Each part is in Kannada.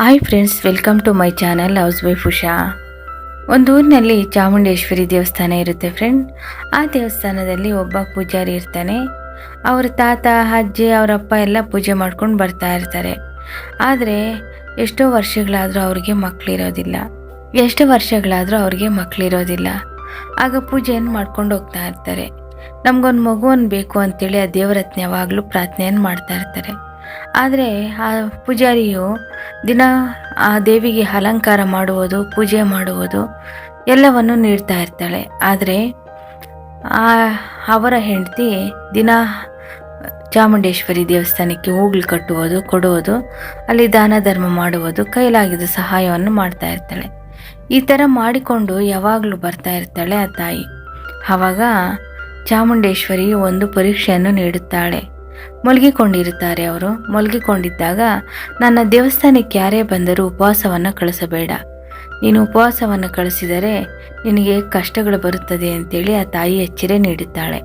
Hi friends welcome to my channel house wife Usha ಒಂದು ಊರಿನಲ್ಲಿ ಚಾಮುಂಡೇಶ್ವರಿ ದೇವಸ್ಥಾನ ಇರುತ್ತೆ ಫ್ರೆಂಡ್ ಆ ದೇವಸ್ಥಾನದಲ್ಲಿ ಒಬ್ಬ ಪೂಜಾರಿ ಇರ್ತಾನೆ. ಅವ್ರ ತಾತ, ಅಜ್ಜಿ ಅವರಪ್ಪ ಎಲ್ಲ ಪೂಜೆ ಮಾಡ್ಕೊಂಡು ಬರ್ತಾ ಇರ್ತಾರೆ. ಆದರೆ ಎಷ್ಟೋ ವರ್ಷಗಳಾದರೂ ಅವ್ರಿಗೆ ಮಕ್ಕಳಿರೋದಿಲ್ಲ ಎಷ್ಟು ವರ್ಷಗಳಾದರೂ ಅವ್ರಿಗೆ ಮಕ್ಕಳಿರೋದಿಲ್ಲ ಆಗ ಪೂಜೆಯನ್ನು ಮಾಡ್ಕೊಂಡು ಹೋಗ್ತಾ ಇರ್ತಾರೆ. ನಮಗೊಂದು ಮಗುವನ್ನು ಬೇಕು ಅಂತೇಳಿ ಆ ದೇವರತ್ನ ಯಾವಾಗಲೂ ಪ್ರಾರ್ಥನೆಯನ್ನು ಮಾಡ್ತಾ ಇರ್ತಾರೆ. ಆದರೆ ಆ ಪೂಜಾರಿಯು ದಿನ ಆ ದೇವಿಗೆ ಅಲಂಕಾರ ಮಾಡುವುದು, ಪೂಜೆ ಮಾಡುವುದು ಎಲ್ಲವನ್ನು ನೀಡ್ತಾ ಇರ್ತಾಳೆ. ಆದರೆ ಆ ಅವರ ಹೆಂಡತಿ ದಿನ ಚಾಮುಂಡೇಶ್ವರಿ ದೇವಸ್ಥಾನಕ್ಕೆ ಹೂಗಳು ಕಟ್ಟುವುದು, ಕೊಡುವುದು, ಅಲ್ಲಿ ದಾನ ಧರ್ಮ ಮಾಡುವುದು, ಕೈಲಾಗಿದ್ದ ಸಹಾಯವನ್ನು ಮಾಡ್ತಾ ಇರ್ತಾಳೆ. ಈ ಥರ ಮಾಡಿಕೊಂಡು ಯಾವಾಗಲೂ ಬರ್ತಾ ಇರ್ತಾಳೆ ಆ ತಾಯಿ. ಆವಾಗ ಚಾಮುಂಡೇಶ್ವರಿ ಒಂದು ಪರೀಕ್ಷೆಯನ್ನು ನೀಡುತ್ತಾಳೆ. ಮಲಗಿಕೊಂಡಿರುತ್ತಾರೆ ಅವರು. ಮಲಗಿಕೊಂಡಿದ್ದಾಗ ನನ್ನ ದೇವಸ್ಥಾನಕ್ಕೆ ಯಾರೇ ಬಂದರೂ ಉಪವಾಸವನ್ನು ಕಳಿಸಬೇಡ. ನೀನು ಉಪವಾಸವನ್ನು ಕಳಿಸಿದರೆ ನಿನಗೆ ಕಷ್ಟಗಳು ಬರುತ್ತದೆ ಅಂತೇಳಿ ಆ ತಾಯಿ ಎಚ್ಚರೆ ನೀಡುತ್ತಾಳೆ.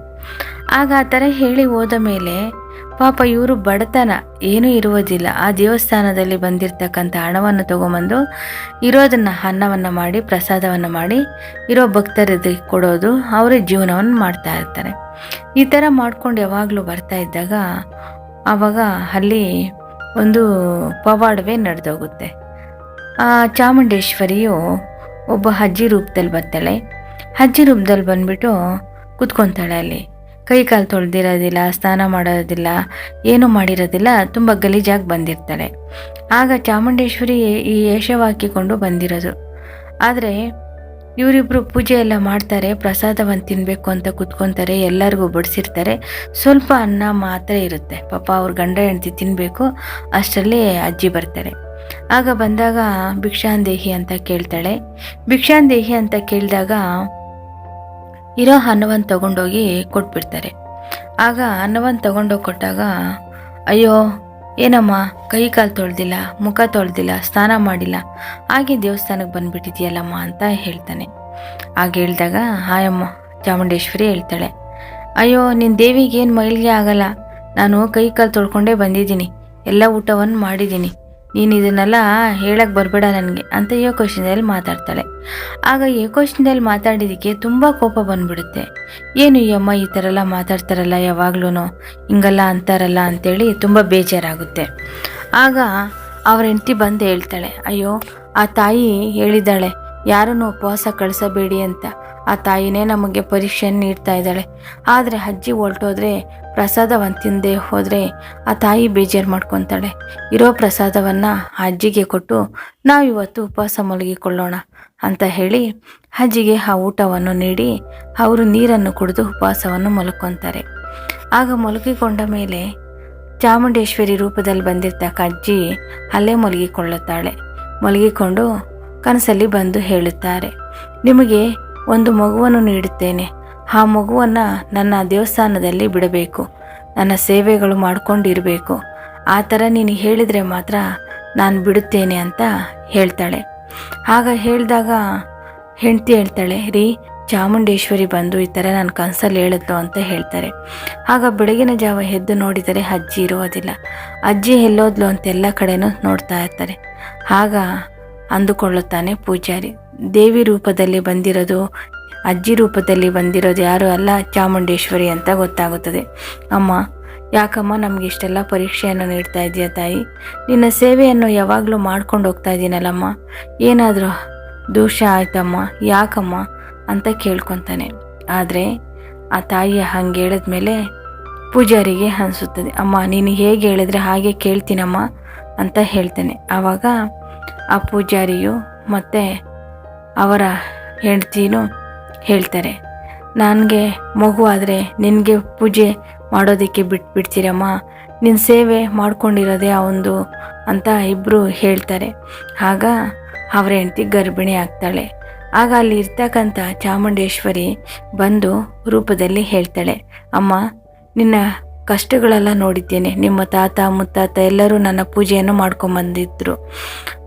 ಆಗ ಆ ಥರ ಹೇಳಿ ಹೋದ ಮೇಲೆ ಪಾಪ ಇವರು ಬಡತನ ಏನೂ ಇರುವುದಿಲ್ಲ. ಆ ದೇವಸ್ಥಾನದಲ್ಲಿ ಬಂದಿರತಕ್ಕಂಥ ಹಣವನ್ನು ತಗೊಂಬಂದು ಇರೋದನ್ನು, ಅನ್ನವನ್ನು ಮಾಡಿ, ಪ್ರಸಾದವನ್ನು ಮಾಡಿ ಇರೋ ಭಕ್ತರಿಗೆ ಕೊಡೋದು ಅವರ ಜೀವನವನ್ನು ಮಾಡ್ತಾ ಇರ್ತಾರೆ. ಈ ಥರ ಮಾಡ್ಕೊಂಡು ಯಾವಾಗಲೂ ಬರ್ತಾ ಇದ್ದಾಗ ಆವಾಗ ಅಲ್ಲಿ ಒಂದು ಪವಾಡವೇ ನಡೆದೋಗುತ್ತೆ. ಆ ಚಾಮುಂಡೇಶ್ವರಿಯು ಒಬ್ಬ ಅಜ್ಜಿ ರೂಪದಲ್ಲಿ ಬರ್ತಾಳೆ. ಅಜ್ಜಿ ರೂಪದಲ್ಲಿ ಬಂದ್ಬಿಟ್ಟು ಕುತ್ಕೊತಾಳೆ ಅಲ್ಲಿ. ಕೈ ಕಾಲು ತೊಳೆದಿರೋದಿಲ್ಲ, ಸ್ನಾನ ಮಾಡೋದಿಲ್ಲ, ಏನೂ ಮಾಡಿರೋದಿಲ್ಲ, ತುಂಬ ಗಲೀಜಾಗಿ ಬಂದಿರ್ತಾಳೆ ಆಗ ಚಾಮುಂಡೇಶ್ವರಿ ಈ ಯೇಷವ ಹಾಕಿಕೊಂಡು ಬಂದಿರೋದು. ಆದರೆ ಇವರಿಬ್ಬರು ಪೂಜೆ ಎಲ್ಲ ಮಾಡ್ತಾರೆ ಪ್ರಸಾದವನ್ನು ತಿನ್ನಬೇಕು ಅಂತ ಕುತ್ಕೊತಾರೆ, ಎಲ್ಲರಿಗೂ ಬಡಿಸಿರ್ತಾರೆ. ಸ್ವಲ್ಪ ಅನ್ನ ಮಾತ್ರ ಇರುತ್ತೆ. ಪಾಪ ಅವ್ರ ಗಂಡ ಹೆಂಡತಿ ತಿನ್ನಬೇಕು ಅಷ್ಟರಲ್ಲಿ ಅಜ್ಜಿ ಬರ್ತಾರೆ. ಆಗ ಬಂದಾಗ ಭಿಕ್ಷಾಂದೇಹಿ ಅಂತ ಕೇಳ್ತಾಳೆ. ಭಿಕ್ಷಾಂದೇಹಿ ಅಂತ ಕೇಳಿದಾಗ ಇರೋ ಅನ್ನವನ್ನು ತಗೊಂಡೋಗಿ ಕೊಟ್ಬಿಡ್ತಾರೆ. ಆಗ ಅನ್ನವನ್ನು ತಗೊಂಡೋಗಿ ಕೊಟ್ಟಾಗ, ಅಯ್ಯೋ, ಏನಮ್ಮ, ಕೈ ಕಾಲು ತೊಳೆದಿಲ್ಲ, ಮುಖ ತೊಳೆದಿಲ್ಲ, ಸ್ನಾನ ಮಾಡಿಲ್ಲ, ಹಾಗೆ ದೇವಸ್ಥಾನಕ್ಕೆ ಬಂದ್ಬಿಟ್ಟಿದ್ಯಲ್ಲಮ್ಮ ಅಂತ ಹೇಳ್ತಾನೆ. ಆಗ ಹೇಳಿದಾಗ, ಹಾಯಮ್ಮ, ಚಾಮುಂಡೇಶ್ವರಿ ಹೇಳ್ತಾಳೆ, ಅಯ್ಯೋ ನಿನ್ನ ದೇವಿಗೆ ಏನು ಮೈಲಿಗೆ ಆಗಲ್ಲ. ನಾನು ಕೈ ಕಾಲು ತೊಳ್ಕೊಂಡೇ ಬಂದಿದ್ದೀನಿ. ಎಲ್ಲ ಊಟವನ್ನು ಮಾಡಿದ್ದೀನಿ. ನೀನು ಇದನ್ನೆಲ್ಲ ಹೇಳಕ್ಕೆ ಬರಬೇಡ ನನಗೆ ಅಂತ ಏಕೋಶನದಲ್ಲಿ ಮಾತಾಡ್ತಾಳೆ. ಆಗ ಏಕೋಶನದಲ್ಲಿ ಮಾತಾಡಿದ್ದಕ್ಕೆ ತುಂಬ ಕೋಪ ಬಂದ್ಬಿಡುತ್ತೆ. ಏನು ಈ ಅಮ್ಮ ಈ ಥರ ಎಲ್ಲ ಮಾತಾಡ್ತಾರಲ್ಲ ಯಾವಾಗ್ಲೂ ಹಿಂಗಲ್ಲ ಅಂತಾರಲ್ಲ ಅಂತೇಳಿ ತುಂಬ ಬೇಜಾರಾಗುತ್ತೆ. ಆಗ ಅವ್ರ ಹೆಂಡತಿ ಬಂದು ಹೇಳ್ತಾಳೆ, ಅಯ್ಯೋ, ಆ ತಾಯಿ ಹೇಳಿದ್ದಾಳೆ, ಯಾರನ್ನು ಉಪವಾಸ ಕಳಿಸಬೇಡಿ ಅಂತ. ಆ ತಾಯಿನೇ ನಮಗೆ ಪರೀಕ್ಷೆಯನ್ನು ನೀಡ್ತಾ ಇದ್ದಾಳೆ. ಆದರೆ ಅಜ್ಜಿ ಹೊರಟೋದ್ರೆ ಪ್ರಸಾದವನ್ನು ತಿಂದೆ ಹೋದರೆ ಆ ತಾಯಿ ಬೇಜಾರು ಮಾಡ್ಕೊತಾಳೆ. ಇರೋ ಪ್ರಸಾದವನ್ನು ಅಜ್ಜಿಗೆ ಕೊಟ್ಟು ನಾವು ಇವತ್ತು ಉಪವಾಸ ಮಲಗಿಕೊಳ್ಳೋಣ ಅಂತ ಹೇಳಿ ಅಜ್ಜಿಗೆ ಆ ಊಟವನ್ನು ನೀಡಿ ಅವರು ನೀರನ್ನು ಕುಡಿದು ಉಪವಾಸವನ್ನು ಮಲ್ಕೊತಾರೆ. ಆಗ ಮಲಗಿಕೊಂಡ ಮೇಲೆ ಚಾಮುಂಡೇಶ್ವರಿ ರೂಪದಲ್ಲಿ ಬಂದಿರ್ತಕ್ಕ ಅಜ್ಜಿ ಅಲ್ಲೇ ಮಲಗಿಕೊಳ್ಳುತ್ತಾಳೆ. ಮಲಗಿಕೊಂಡು ಕನಸಲ್ಲಿ ಬಂದು ಹೇಳುತ್ತಾರೆ, ನಿಮಗೆ ಒಂದು ಮಗುವನ್ನು ನೀಡುತ್ತೇನೆ. ಆ ಮಗುವನ್ನು ನನ್ನ ದೇವಸ್ಥಾನದಲ್ಲಿ ಬಿಡಬೇಕು. ನನ್ನ ಸೇವೆಗಳು ಮಾಡಿಕೊಂಡಿರಬೇಕು. ಆ ಥರ ನೀನು ಹೇಳಿದರೆ ಮಾತ್ರ ನಾನು ಬಿಡುತ್ತೇನೆ ಅಂತ ಹೇಳ್ತಾಳೆ. ಆಗ ಹೇಳಿದಾಗ ಹೆಂಡತಿ ಹೇಳ್ತಾಳೆ, ರೀ, ಚಾಮುಂಡೇಶ್ವರಿ ಬಂದು ಈ ಥರ ನನ್ನ ಕನಸಲ್ಲಿ ಹೇಳಿದ್ಲು ಅಂತ ಹೇಳ್ತಾರೆ. ಆಗ ಬೆಳಗಿನ ಜಾವ ಎದ್ದು ನೋಡಿದರೆ ಅಜ್ಜಿ ಇರೋದಿಲ್ಲ. ಅಜ್ಜಿ ಎಲ್ಲೋದ್ಲು ಅಂತ ಎಲ್ಲ ಕಡೆನೂ ನೋಡ್ತಾ ಇರ್ತಾರೆ. ಆಗ ಅಂದುಕೊಳ್ಳುತ್ತಾನೆ ಪೂಜಾರಿ. ದೇವಿ ರೂಪದಲ್ಲಿ ಬಂದಿರೋದು, ಅಜ್ಜಿ ರೂಪದಲ್ಲಿ ಬಂದಿರೋದು ಯಾರು ಅಲ್ಲ ಚಾಮುಂಡೇಶ್ವರಿ ಅಂತ ಗೊತ್ತಾಗುತ್ತದೆ. ಅಮ್ಮ, ಯಾಕಮ್ಮ ನಮಗೆ ಇಷ್ಟೆಲ್ಲ ಪರೀಕ್ಷೆಯನ್ನು ನೀಡ್ತಾ ಇದೆಯಾ ತಾಯಿ? ನಿನ್ನ ಸೇವೆಯನ್ನು ಯಾವಾಗಲೂ ಮಾಡ್ಕೊಂಡು ಹೋಗ್ತಾ ಇದ್ದೀನಲ್ಲಮ್ಮ. ಏನಾದರೂ ದೋಷ ಆಯ್ತಮ್ಮ? ಯಾಕಮ್ಮ? ಅಂತ ಕೇಳ್ಕೊತಾನೆ. ಆದರೆ ಆ ತಾಯಿಯ ಹಂಗೆ ಹೇಳಿದ್ಮೇಲೆ ಪೂಜಾರಿಗೆ ಅನಿಸುತ್ತದೆ, ಅಮ್ಮ, ನೀನು ಹೇಗೆ ಹೇಳಿದ್ರೆ ಹಾಗೆ ಕೇಳ್ತೀನಮ್ಮ? ಅಂತ ಹೇಳ್ತಾನೆ. ಆವಾಗ ಆ ಪೂಜಾರಿಯು ಮತ್ತು ಅವರ ಹೆಂಡ್ತಿನೂ ಹೇಳ್ತಾರೆ, ನನಗೆ ಮಗು ಆದರೆ ನಿನಗೆ ಪೂಜೆ ಮಾಡೋದಕ್ಕೆ ಬಿಟ್ಬಿಡ್ತೀರಮ್ಮ. ನಿನ್ನ ಸೇವೆ ಮಾಡ್ಕೊಂಡಿರೋದೇ ಆ ಒಂದು ಅಂತ ಇಬ್ಬರು ಹೇಳ್ತಾರೆ. ಆಗ ಅವರ ಹೆಂಡತಿ ಗರ್ಭಿಣಿ ಆಗ್ತಾಳೆ. ಆಗ ಅಲ್ಲಿ ಇರ್ತಕ್ಕಂಥ ಚಾಮುಂಡೇಶ್ವರಿ ಬಂದು ರೂಪದಲ್ಲಿ ಹೇಳ್ತಾಳೆ, ಅಮ್ಮ, ನಿನ್ನ ಕಷ್ಟಗಳೆಲ್ಲ ನೋಡಿದ್ದೇನೆ. ನಿಮ್ಮ ತಾತ, ಮುತ್ತಾತ ಎಲ್ಲರೂ ನನ್ನ ಪೂಜೆಯನ್ನು ಮಾಡ್ಕೊಂಬಂದಿದ್ರು,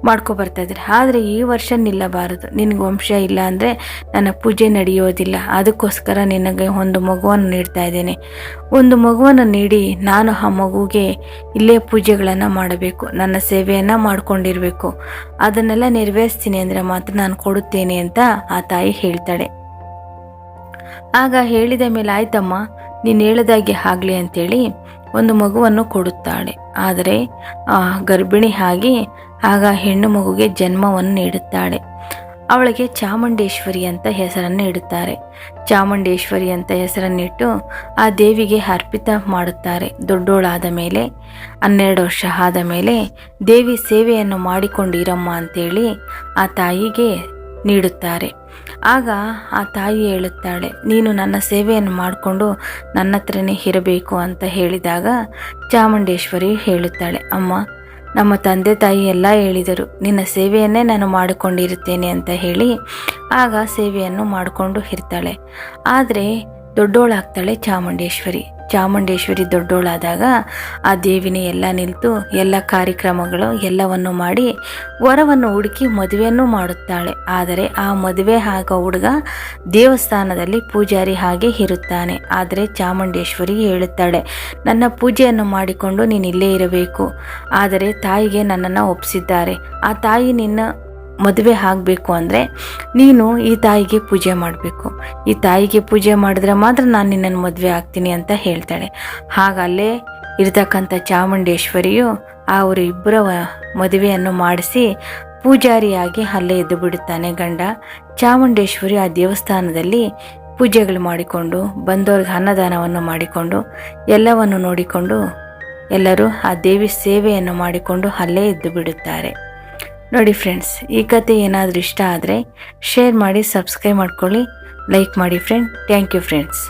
ಮಾಡ್ಕೊಬರ್ತಾ ಇದ್ದಾರೆ. ಆದರೆ ಈ ವರ್ಷ ನಿಲ್ಲಬಾರದು. ನಿನಗೆ ವಂಶ ಇಲ್ಲ ಅಂದರೆ ನನ್ನ ಪೂಜೆ ನಡೆಯೋದಿಲ್ಲ. ಅದಕ್ಕೋಸ್ಕರ ನಿನಗೆ ಒಂದು ಮಗುವನ್ನು ನೀಡ್ತಾ ಇದ್ದೇನೆ. ಒಂದು ಮಗುವನ್ನು ನೀಡಿ ನಾನು ಆ ಮಗುಗೆ ಇಲ್ಲೇ ಪೂಜೆಗಳನ್ನು ಮಾಡಬೇಕು. ನನ್ನ ಸೇವೆಯನ್ನು ಮಾಡಿಕೊಂಡಿರಬೇಕು. ಅದನ್ನೆಲ್ಲ ನೆರವೇರಿಸ್ತೀನಿ ಅಂದರೆ ಮಾತ್ರ ನಾನು ಕೊಡುತ್ತೇನೆ ಅಂತ ಆ ತಾಯಿ ಹೇಳ್ತಾಳೆ. ಆಗ ಹೇಳಿದ ಮೇಲೆ, ಆಯ್ತಮ್ಮ ನೀನು ಹೇಳಿದಾಗೆ ಆಗಲಿ ಅಂತೇಳಿ ಒಂದು ಮಗುವನ್ನು ಕೊಡುತ್ತಾಳೆ. ಆದರೆ ಆ ಗರ್ಭಿಣಿ ಆಗಿ ಆಗ ಹೆಣ್ಣು ಮಗುಗೆ ಜನ್ಮವನ್ನು ನೀಡುತ್ತಾಳೆ. ಅವಳಿಗೆ ಚಾಮುಂಡೇಶ್ವರಿ ಅಂತ ಹೆಸರನ್ನು ಇಡುತ್ತಾರೆ. ಚಾಮುಂಡೇಶ್ವರಿ ಅಂತ ಹೆಸರನ್ನಿಟ್ಟು ಆ ದೇವಿಗೆ ಅರ್ಪಿತ ಮಾಡುತ್ತಾರೆ. ದೊಡ್ಡೋಳಾದ ಮೇಲೆ, ಹನ್ನೆರಡು ವರ್ಷ ಆದ ಮೇಲೆ ದೇವಿ ಸೇವೆಯನ್ನು ಮಾಡಿಕೊಂಡಿರಮ್ಮ ಅಂತೇಳಿ ಆ ತಾಯಿಗೆ ನೀಡುತ್ತಾರೆ. ಆಗ ಆ ತಾಯಿ ಹೇಳುತ್ತಾಳೆ, ನೀನು ನನ್ನ ಸೇವೆಯನ್ನು ಮಾಡಿಕೊಂಡು ನನ್ನ ಹತ್ರನೇ ಇರಬೇಕು ಅಂತ ಹೇಳಿದಾಗ ಚಾಮುಂಡೇಶ್ವರಿ ಹೇಳುತ್ತಾಳೆ, ಅಮ್ಮ, ನಮ್ಮ ತಂದೆ ತಾಯಿ ಎಲ್ಲ ಹೇಳಿದರು, ನಿನ್ನ ಸೇವೆಯನ್ನೇ ನಾನು ಮಾಡಿಕೊಂಡಿರುತ್ತೇನೆ ಅಂತ ಹೇಳಿ ಆಗ ಸೇವೆಯನ್ನು ಮಾಡಿಕೊಂಡು ಇರ್ತಾಳೆ. ಆದರೆ ದೊಡ್ಡೋಳಾಗ್ತಾಳೆ ಚಾಮುಂಡೇಶ್ವರಿ. ಚಾಮುಂಡೇಶ್ವರಿ ದೊಡ್ಡೋಳಾದಾಗ ಆ ದೇವಿನೇ ಎಲ್ಲ ನಿಂತು ಎಲ್ಲ ಕಾರ್ಯಕ್ರಮಗಳು ಎಲ್ಲವನ್ನು ಮಾಡಿ ವರವನ್ನು ಹುಡುಕಿ ಮದುವೆಯನ್ನು ಮಾಡುತ್ತಾಳೆ. ಆದರೆ ಆ ಮದುವೆ ಆಗ ಹುಡುಗ ದೇವಸ್ಥಾನದಲ್ಲಿ ಪೂಜಾರಿ ಹಾಗೆ ಇರುತ್ತಾನೆ. ಆದರೆ ಚಾಮುಂಡೇಶ್ವರಿ ಹೇಳುತ್ತಾಳೆ, ನನ್ನ ಪೂಜೆಯನ್ನು ಮಾಡಿಕೊಂಡು ನೀನು ಇಲ್ಲೇ ಇರಬೇಕು. ಆದರೆ ತಾಯಿಗೆ ನನ್ನನ್ನು ಒಪ್ಪಿಸಿದ್ದಾರೆ ಆ ತಾಯಿ ನಿನ್ನ ಮದುವೆ ಆಗಬೇಕು ಅಂದರೆ ನೀನು ಈ ತಾಯಿಗೆ ಪೂಜೆ ಮಾಡಬೇಕು. ಈ ತಾಯಿಗೆ ಪೂಜೆ ಮಾಡಿದ್ರೆ ಮಾತ್ರ ನಾನು ನಿನ್ನನ್ನು ಮದುವೆ ಆಗ್ತೀನಿ ಅಂತ ಹೇಳ್ತಾಳೆ. ಹಾಗಲ್ಲೇ ಇರ್ತಕ್ಕಂಥ ಚಾಮುಂಡೇಶ್ವರಿಯು ಅವರು ಇಬ್ಬರ ಮದುವೆಯನ್ನು ಮಾಡಿಸಿ ಪೂಜಾರಿಯಾಗಿ ಅಲ್ಲೇ ಎದ್ದು ಬಿಡುತ್ತಾನೆ ಗಂಡ. ಚಾಮುಂಡೇಶ್ವರಿ ಆ ದೇವಸ್ಥಾನದಲ್ಲಿ ಪೂಜೆಗಳು ಮಾಡಿಕೊಂಡು, ಬಂದವ್ರಿಗೆ ಅನ್ನದಾನವನ್ನು ಮಾಡಿಕೊಂಡು, ಎಲ್ಲವನ್ನು ನೋಡಿಕೊಂಡು ಎಲ್ಲರೂ ಆ ದೇವಿ ಸೇವೆಯನ್ನು ಮಾಡಿಕೊಂಡು ಅಲ್ಲೇ ಎದ್ದು ಬಿಡುತ್ತಾರೆ. ನೋಡಿ ಫ್ರೆಂಡ್ಸ್ ಈ ಕತೆ ಏನಾದರೂ ಇಷ್ಟ ಆದರೆ ಶೇರ್ ಮಾಡಿ ಸಬ್ಸ್ಕ್ರೈಬ್ ಮಾಡ್ಕೊಳ್ಳಿ ಲೈಕ್ ಮಾಡಿ ಫ್ರೆಂಡ್ ಥ್ಯಾಂಕ್ ಯು ಫ್ರೆಂಡ್ಸ್